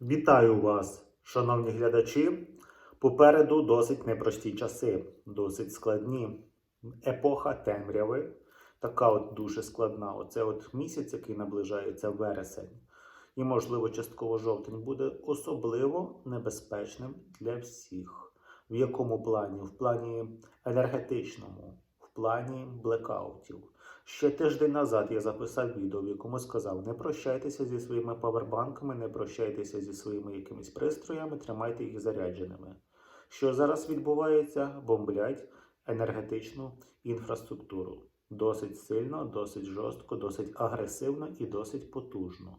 Вітаю вас, шановні глядачі. Попереду досить непрості часи, досить складні. Епоха темряви, така от дуже складна. Оце от місяць, який наближається вересень, і, можливо, частково жовтень буде особливо небезпечним для всіх. В якому плані? В плані енергетичному, плані блекаутів. Ще тиждень назад я записав відео, в якому сказав: не прощайтеся зі своїми павербанками, не прощайтеся зі своїми якимись пристроями, тримайте їх зарядженими. Що зараз відбувається? Бомблять енергетичну інфраструктуру. Досить сильно, досить жорстко, досить агресивно і досить потужно.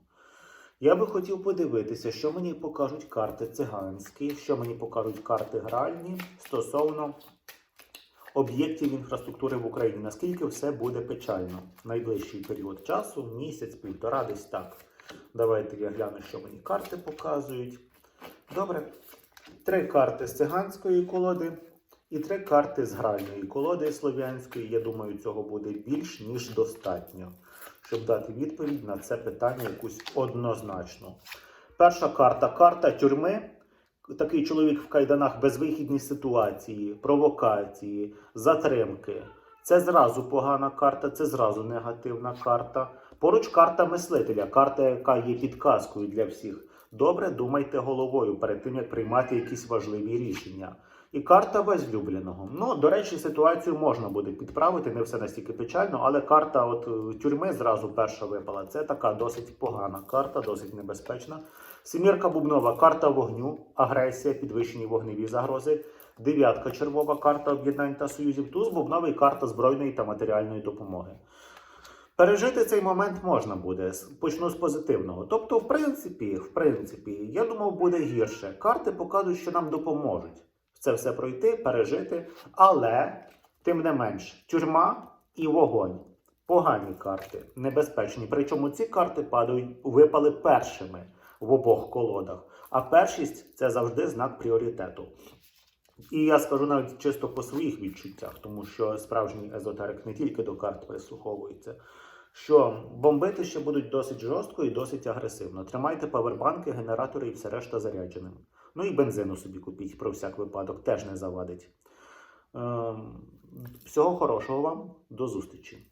Я би хотів подивитися, що мені покажуть карти циганські, що мені покажуть карти гральні стосовно об'єктів інфраструктури в Україні. Наскільки все буде печально? Найближчий період часу, місяць, півтора, десь так. Давайте я гляну, що мені карти показують. Добре. Три карти з циганської колоди і три карти з гральної колоди слов'янської. Я думаю, цього буде більш ніж достатньо, щоб дати відповідь на це питання якусь однозначну. Перша карта карта тюрми. Такий чоловік в кайданах безвихідні ситуації, провокації, затримки. Це зразу погана карта, це зразу негативна карта. Поруч карта мислителя, карта, яка є підказкою для всіх. Добре думайте головою перед тим, як приймати якісь важливі рішення. І карта возлюбленого. Ну, до речі, ситуацію можна буде підправити, не все настільки печально, але карта от е, тюрми зразу перша випала. Це така досить погана карта, досить небезпечна. Сімірка бубнова карта вогню, агресія, підвищені вогневі загрози. Дев'ятка червова карта об'єднань та союзів. Туз бубновий карта збройної та матеріальної допомоги. Пережити цей момент можна буде. Почну з позитивного. Тобто, в принципі, в принципі, я думав, буде гірше. Карти показують, що нам допоможуть це все пройти, пережити. Але, тим не менш, тюрма і вогонь. Погані карти, небезпечні. Причому ці карти падають, випали першими в обох колодах. А першість це завжди знак пріоритету. І я скажу навіть чисто по своїх відчуттях, тому що справжній езотерик не тільки до карт прислуховується. Що бомбити ще будуть досить жорстко і досить агресивно. Тримайте павербанки, генератори і все решта зарядженими. Ну і бензину собі купіть про всяк випадок, теж не завадить. Ем, всього хорошого вам, до зустрічі!